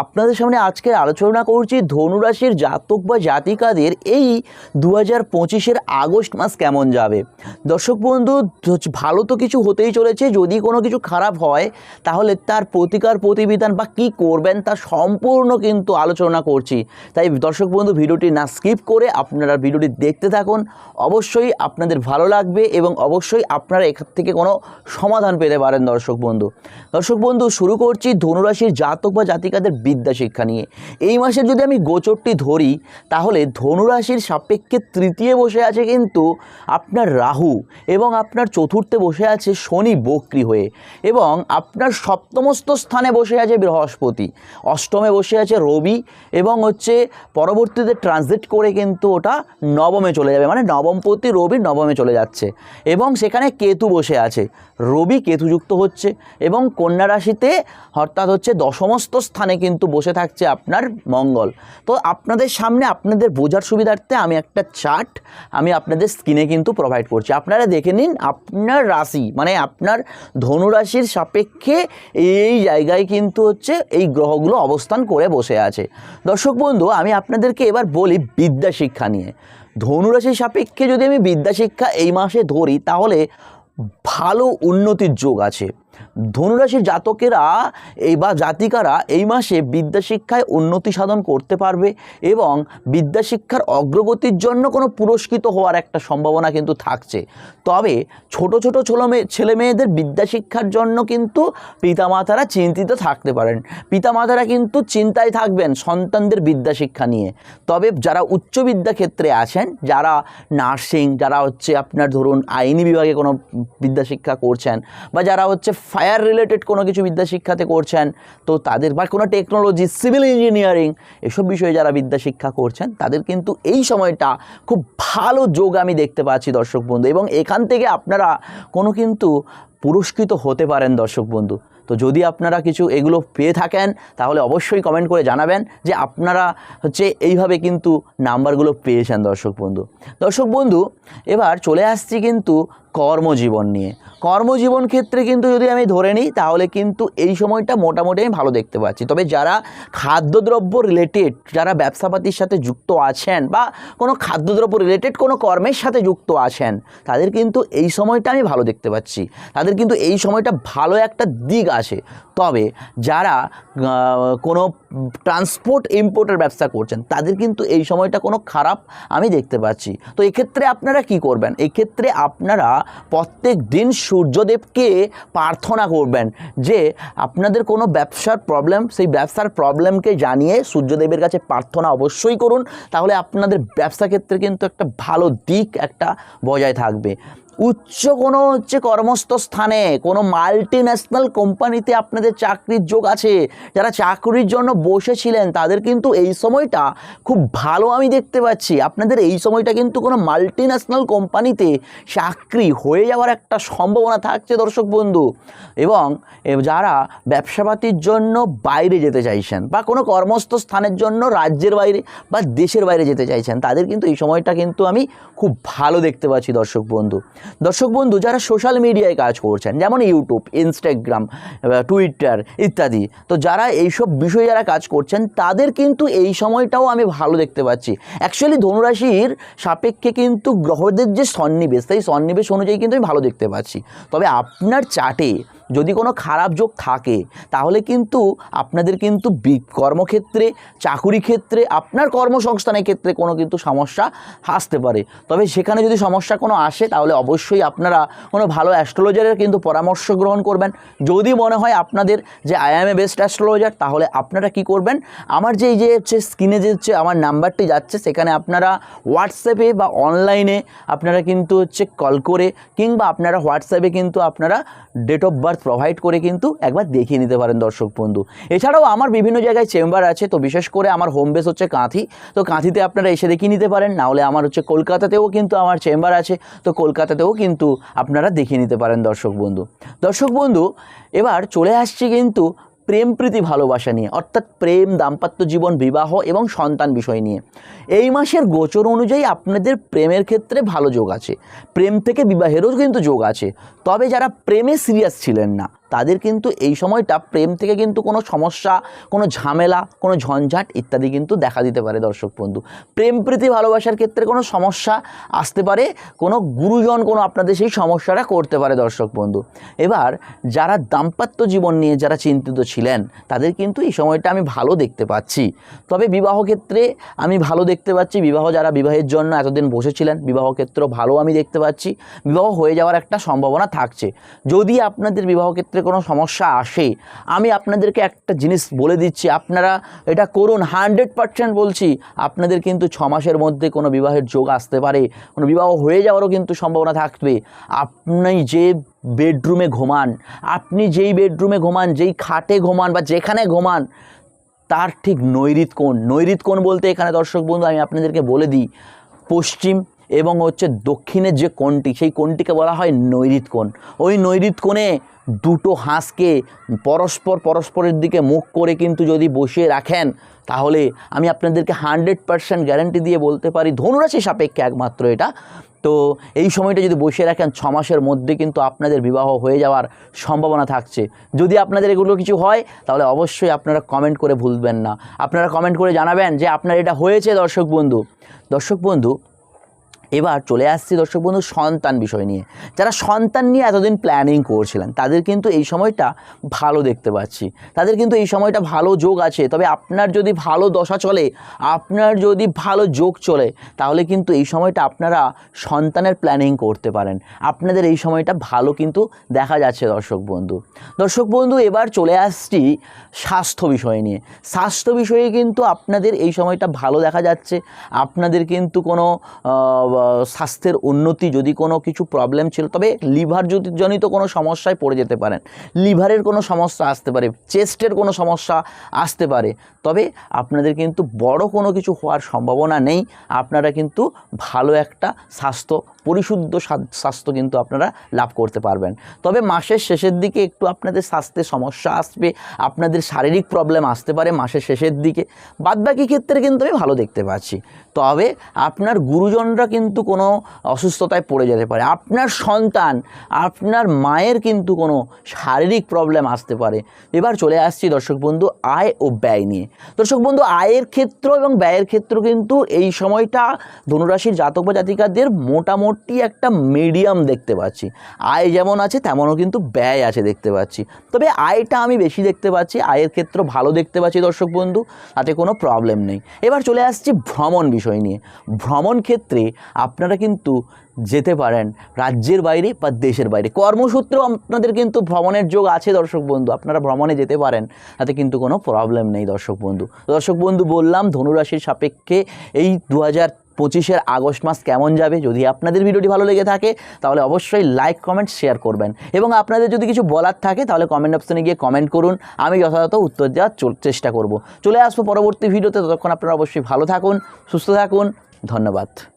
আপনাদের সামনে আজকে আলোচনা করছি ধনুরাশির জাতক বা জাতিকাদের এই দু হাজার পঁচিশের আগস্ট মাস কেমন যাবে। দর্শক বন্ধু ভালো তো কিছু হতেই চলেছে, যদি কোনো কিছু খারাপ হয়, তাহলে তার প্রতিকার প্রতিবিধান বা কী করবেন তা সম্পূর্ণ কিন্তু আলোচনা করছি। তাই দর্শক বন্ধু, ভিডিওটি না স্কিপ করে আপনারা ভিডিওটি দেখতে থাকুন। অবশ্যই আপনাদের ভালো লাগবে এবং অবশ্যই আপনারা এখান থেকে কোনো সমাধান পেতে পারেন দর্শক বন্ধু। দর্শক বন্ধু, শুরু করছি ধনুরাশির জাতক বা জাতিকাদের বিদ্যা শিক্ষা নিয়ে। এই মাসের যদি আমি গোচরটি ধরি, তাহলে ধনুরাশির সাপেক্ষে তৃতীয় বসে আছে কিন্তু আপনার রাহু এবং আপনার চতুর্থে বসে আছে শনি বক্রি হয়ে এবং আপনার সপ্তমস্ত স্থানে বসে আছে বৃহস্পতি। অষ্টমে বসে আছে রবি এবং হচ্ছে পরবর্তীতে ট্রানজিট করে কিন্তু ওটা নবমে চলে যাবে। মানে নবমপতি রবি নবমে চলে যাচ্ছে এবং সেখানে কেতু বসে আছে। রবি কেতুযুক্ত হচ্ছে এবং কন্যা রাশিতে অর্থাৎ হচ্ছে দশমস্ত স্থানে কিন্তু বসে থাকছে আপনার মঙ্গল। তো আপনাদের সামনে আপনাদের বোঝার সুবিধার্থে আমি একটা চার্ট আমি আপনাদের স্ক্রিনে কিন্তু প্রোভাইড করছি। আপনারা দেখে নিন আপনার রাশি মানে আপনার ধনুরাশির সাপেক্ষে এই জায়গায় কিন্তু হচ্ছে এই গ্রহগুলো অবস্থান করে বসে আছে। দর্শক বন্ধু, আমি আপনাদেরকে এবার বলি বিদ্যা শিক্ষা নিয়ে। ধনুরাশির সাপেক্ষে যদি আমি বিদ্যা শিক্ষা এই মাসে ধরি, তাহলে ভালো উন্নতির যোগ আছে। ধনুরাশির জাতকেরা এই বা জাতিকারা এই মাসে বিদ্যা শিক্ষায় উন্নতি সাধন করতে পারবে এবং বিদ্যা শিক্ষার অগ্রগতির জন্য কোনো পুরস্কৃত হওয়ার একটা সম্ভাবনা কিন্তু থাকছে। তবে ছোট ছোট ছেলে মেয়ে, ছেলে মেয়েদের বিদ্যা শিক্ষার জন্য কিন্তু পিতামাতারা চিন্তিত থাকতে পারেন। পিতামাতারা কিন্তু চিন্তায় থাকবেন সন্তানদের বিদ্যা শিক্ষা নিয়ে। তবে যারা উচ্চ বিদ্যা ক্ষেত্রে আছেন, যারা নার্সিং, যারা হচ্ছে আপনার ধরুন আইনি বিভাগে কোনো বিদ্যা শিক্ষা করছেন বা যারা হচ্ছে ফায়ার রিলেটেড কোনো কিছু বিদ্যা শিক্ষাতে করছেন, তো তাদের বা কোনো টেকনোলজি, সিভিল ইঞ্জিনিয়ারিং এসব বিষয়ে যারা বিদ্যা শিক্ষা করছেন, তাদের কিন্তু এই সময়টা খুব ভালো যোগ আমি দেখতে পাচ্ছি দর্শক বন্ধু। এবং এখান থেকে আপনারা কোনো কিন্তু পুরস্কৃত হতে পারেন দর্শক বন্ধু। তো যদি আপনারা কিছু এগুলো পেয়ে থাকেন, তাহলে অবশ্যই কমেন্ট করে জানাবেন যে আপনারা হচ্ছে এইভাবে কিন্তু নাম্বারগুলো পেয়েছেন দর্শক বন্ধু। দর্শক বন্ধু, এবার চলে আসছি কিন্তু কর্মজীবন নিয়ে। কর্মজীবন ক্ষেত্রে কিন্তু যদি আমি ধরে নিই, তাহলে কিন্তু এই সময়টা মোটামুটি আমি ভালো দেখতে পাচ্ছি। তবে যারা খাদ্যদ্রব্য রিলেটেড যারা ব্যবসাপাতির সাথে যুক্ত আছেন বা কোনো খাদ্যদ্রব্য রিলেটেড কোনো কর্মের সাথে যুক্ত আছেন, তাদের কিন্তু এই সময়টা আমি ভালো দেখতে পাচ্ছি। তাদের কিন্তু এই সময়টা ভালো একটা দিক আছে। তবে যারা কোনো ট্রান্সপোর্ট ইম্পোর্টের ব্যবসা করছেন, তাদের কিন্তু এই সময়টা কোনো খারাপ আমি দেখতে পাচ্ছি। তো এক্ষেত্রে আপনারা কি করবেন? এক্ষেত্রে আপনারা প্রত্যেক দিন সূর্যদেবকে প্রার্থনা করবেন যে আপনাদের কোনো ব্যবসার প্রবলেম সেই ব্যবসার প্রবলেমকে জানিয়ে সূর্যদেবের কাছে প্রার্থনা অবশ্যই করুন। তাহলে আপনাদের ব্যবসা ক্ষেত্রে কিন্তু একটা ভালো দিক, একটা বজায় থাকবে। উচ্চ কোনো হচ্ছে কর্মস্থ স্থানে কোনো মাল্টি ন্যাশনাল কোম্পানিতে আপনাদের চাকরির যোগ আছে, যারা চাকরির জন্য বসেছিলেন, তাদের কিন্তু এই সময়টা খুব ভালো আমি দেখতে পাচ্ছি। আপনাদের এই সময়টা কিন্তু কোনো মাল্টি ন্যাশনাল কোম্পানিতে চাকরি হয়ে যাওয়ার একটা সম্ভাবনা থাকছে, দর্শক বন্ধু। এবং যারা ব্যবসাপাতির জন্য বাইরে যেতে চাইছেন বা কোনো কর্মস্থ স্থানের জন্য রাজ্যের বাইরে বা দেশের বাইরে যেতে চাইছেন, তাদের কিন্তু এই সময়টা কিন্তু আমি খুব ভালো দেখতে পাচ্ছি, দর্শক বন্ধু। দর্শক বন্ধু, যারা সোশ্যাল মিডিয়ায় কাজ করছেন, যেমন ইউটিউব ইনস্টাগ্রাম টুইটার ইত্যাদি, তো যারা এইসব বিষয়ে যারা কাজ করছেন, তাদের কিন্তু এই সময়টাও আমি ভালো দেখতে পাচ্ছি। অ্যাকচুয়ালি ধনুরাশির সাপেক্ষে কিন্তু গ্রহদের যে সন্নিবেশ, সেই সন্নিবেশ অনুযায়ী কিন্তু আমি ভালো দেখতে পাচ্ছি। তবে আপনার চার্টে যদি কোনো খারাপ যোগ থাকে, তাহলে কিন্তু আপনাদের কিন্তু কর্মক্ষেত্রে, চাকুরি ক্ষেত্রে, আপনার কর্মসংস্থানের ক্ষেত্রে কোনো কিন্তু সমস্যা আসতে পারে। তবে সেখানে যদি সমস্যা কোনো আসে, তাহলে অবশ্যই আপনারা কোনো ভালো অ্যাস্ট্রোলজারের কিন্তু পরামর্শ গ্রহণ করবেন। যদি মনে হয় আপনাদের যে I am a best astrologer তাহলে আপনারা কি করবেন? আমার যে, এই যে হচ্ছে স্ক্রিনে যে হচ্ছে আমার নাম্বারটি যাচ্ছে, সেখানে আপনারা হোয়াটসঅ্যাপে বা অনলাইনে আপনারা কিন্তু হচ্ছে কল করে, কিংবা আপনারা হোয়াটসঅ্যাপে কিন্তু আপনারা ডেট অফ বার্থ প্রোভাইড করে কিন্তু একবার দেখিয়ে নিতে পারেন দর্শক বন্ধু। এছাড়াও আমার বিভিন্ন জায়গায় চেম্বার আছে, তো বিশেষ করে আমার হোম বেস হচ্ছে কাঁথি। তো কাঁথিতে আপনারা এসে দেখিয়ে নিতে পারেন নাহলে আমার হচ্ছে কলকাতাতেও কিন্তু আমার চেম্বার আছে, তো কলকাতাতেও কিন্তু আপনারা দেখিয়ে নিতে পারেন দর্শক বন্ধু। দর্শক বন্ধু, এবার চলে আসছি কিন্তু প্রেম প্রীতি ভালোবাসা নিয়ে, অর্থাৎ প্রেম, দাম্পত্য জীবন, বিবাহ এবং সন্তান বিষয় নিয়ে। এই মাসের গোচর অনুযায়ী আপনাদের প্রেমের ক্ষেত্রে ভালো যোগ আছে। প্রেম থেকে বিবাহেরও কিন্তু যোগ আছে। তবে যারা প্রেমে সিরিয়াস ছিলেন না তাদের কিন্তু এই সময়টা প্রেম থেকে কিন্তু কোনো সমস্যা, কোনো ঝামেলা, কোনো ঝঞ্ঝাট ইত্যাদি কিন্তু দেখা দিতে পারে দর্শক বন্ধু। প্রেম, প্রীতি, ভালোবাসার ক্ষেত্রে কোনো সমস্যা আসতে পারে, কোনো গুরুজন কোনো আপনাদের সেই সমস্যাটা করতে পারে দর্শক বন্ধু। এবার যারা দাম্পত্য জীবন নিয়ে যারা চিন্তিত ছিলেন, তাদের কিন্তু এই সময়টা আমি ভালো দেখতে পাচ্ছি। তবে বিবাহ ক্ষেত্রে আমি ভালো দেখতে পাচ্ছি, বিবাহ যারা বিবাহের জন্য এতদিন বসেছিলেন, বিবাহ ক্ষেত্র ভালো আমি দেখতে পাচ্ছি। বিবাহ হয়ে যাওয়ার একটা সম্ভাবনা থাকছে। যদি আপনাদের বিবাহ ক্ষেত্রে কোনো সমস্যা আসে, আমি আপনাদেরকে একটা জিনিস বলে দিচ্ছি, আপনারা এটা করুন, হান্ড্রেড পার্সেন্ট বলছি, আপনাদের কিন্তু ছ মাসের মধ্যে কোনো বিবাহের যোগ আসতে পারে, কোনো বিবাহ হয়ে যাওয়ারও কিন্তু সম্ভাবনা থাকবে। আপনি যে বেডরুমে ঘুমান, আপনি যেই বেডরুমে ঘুমান, যেই খাটে ঘুমান বা যেখানে ঘুমান, তার ঠিক নৈরিত কোণ নৈরিত কোণ বলতে এখানে দর্শক বন্ধু আমি আপনাদেরকে বলে দিই, পশ্চিম এবং হচ্ছে দক্ষিণের যে কোণটি, সেই কোণটিকে বলা হয় নৈরিত কোণ। ওই নৈরিত কোণে দুটো হাঁসকে পরস্পর পরস্পরের দিকে মুখ করে কিন্তু যদি বসিয়ে রাখেন, তাহলে আমি আপনাদেরকে হান্ড্রেড পারসেন্ট গ্যারান্টি দিয়ে বলতে পারি, ধনুরাশি সাপেক্ষে একমাত্র এটা। তো এই সময়টা যদি বসিয়ে রাখেন, ছ মাসের মধ্যে কিন্তু আপনাদের বিবাহ হয়ে যাওয়ার সম্ভাবনা থাকছে। যদি আপনাদের এগুলো কিছু হয়, তাহলে অবশ্যই আপনারা কমেন্ট করে ভুলবেন না। আপনারা কমেন্ট করে জানাবেন যে আপনার এটা হয়েছে, দর্শক বন্ধু। দর্শক বন্ধু এবার চলে আসছি দর্শক বন্ধু সন্তান বিষয় নিয়ে। যারা সন্তান নিয়ে এতদিন প্ল্যানিং করছিলেন, তাদের কিন্তু এই সময়টা ভালো দেখতে পাচ্ছি। তাদের কিন্তু এই সময়টা ভালো যোগ আছে। তবে আপনার যদি ভালো দশা চলে, আপনার যদি ভালো যোগ চলে, তাহলে কিন্তু এই সময়টা আপনারা সন্তানের প্ল্যানিং করতে পারেন। আপনাদের এই সময়টা ভালো কিন্তু দেখা যাচ্ছে দর্শক বন্ধু। দর্শক বন্ধু, এবার চলে আসছি স্বাস্থ্য বিষয় নিয়ে। স্বাস্থ্য বিষয়ে কিন্তু আপনাদের এই সময়টা ভালো দেখা যাচ্ছে। আপনাদের কিন্তু কোনো স্বাস্থ্যের উন্নতি যদি কোনো কিছু প্রবলেম ছিল, তবে লিভার জনিত কোনো সমস্যায় পড়ে যেতে পারেন লিভারের কোনো সমস্যা আসতে পারে চেস্টের কোনো সমস্যা আসতে পারে, তবে আপনাদের কিন্তু বড় কোনো কিছু হওয়ার সম্ভাবনা নেই। আপনারা কিন্তু ভালো একটা স্বাস্থ্য, পরিশুদ্ধ স্বাস্থ্য কিন্তু আপনারা লাভ করতে পারবেন। তবে মাসের শেষের দিকে একটু আপনাদের স্বাস্থ্যের সমস্যা আসবে, আপনাদের শারীরিক প্রবলেম আসতে পারে মাসের শেষের দিকে, বাদবাকি ক্ষেত্রে কিন্তু আমি ভালো দেখতে পাচ্ছি। তবে আপনার গুরুজনরা কিন্তু কোনো অসুস্থতায় পড়ে যেতে পারে। আপনার সন্তান, আপনার মায়ের কিন্তু কোনো শারীরিক প্রবলেম আসতে পারে। এবার চলে আসছি দর্শক বন্ধু, আয় ও ব্যয় নিয়ে। দর্শক বন্ধু, আয়ের ক্ষেত্র এবং ব্যয়ের ক্ষেত্র কিন্তু এই সময়টা ধনুরাশির জাতক বা জাতিকাদের মোটামুটি একটা মিডিয়াম দেখতে পাচ্ছি। আয় যেমন আছে, তেমনও কিন্তু ব্যয় আছে দেখতে পাচ্ছি। তবে আয়টা আমি বেশি দেখতে পাচ্ছি, আয়ের ক্ষেত্র ভালো দেখতে পাচ্ছি দর্শক বন্ধু, তাতে কোনো প্রবলেম নেই। এবার চলে আসছি ভ্রমণ বিষয় নিয়ে। ভ্রমণ ক্ষেত্রে আপনারা কিন্তু যেতে পারেন রাজ্যের বাইরে বা দেশের বাইরে। কর্মসূত্রেও আপনাদের কিন্তু ভ্রমণের যোগ আছে দর্শক বন্ধু। আপনারা ভ্রমণে যেতে পারেন, তাতে কিন্তু কোনো প্রবলেম নেই দর্শক বন্ধু। দর্শক বন্ধু, বললাম ধনুরাশির সাপেক্ষে এই দু হাজার পঁচিশের আগস্ট মাস কেমন যাবে? যদি আপনাদের ভিডিওটি ভালো লেগে থাকে, তাহলে অবশ্যই লাইক কমেন্ট শেয়ার করবেন। এবং আপনাদের যদি কিছু বলার থাকে, তাহলে কমেন্ট অপশানে গিয়ে কমেন্ট করুন। আমি যথাযথ উত্তর দেওয়ার চেষ্টা করব। চলে আসব পরবর্তী ভিডিওতে। ততক্ষণ আপনারা অবশ্যই ভালো থাকুন, সুস্থ থাকুন। ধন্যবাদ।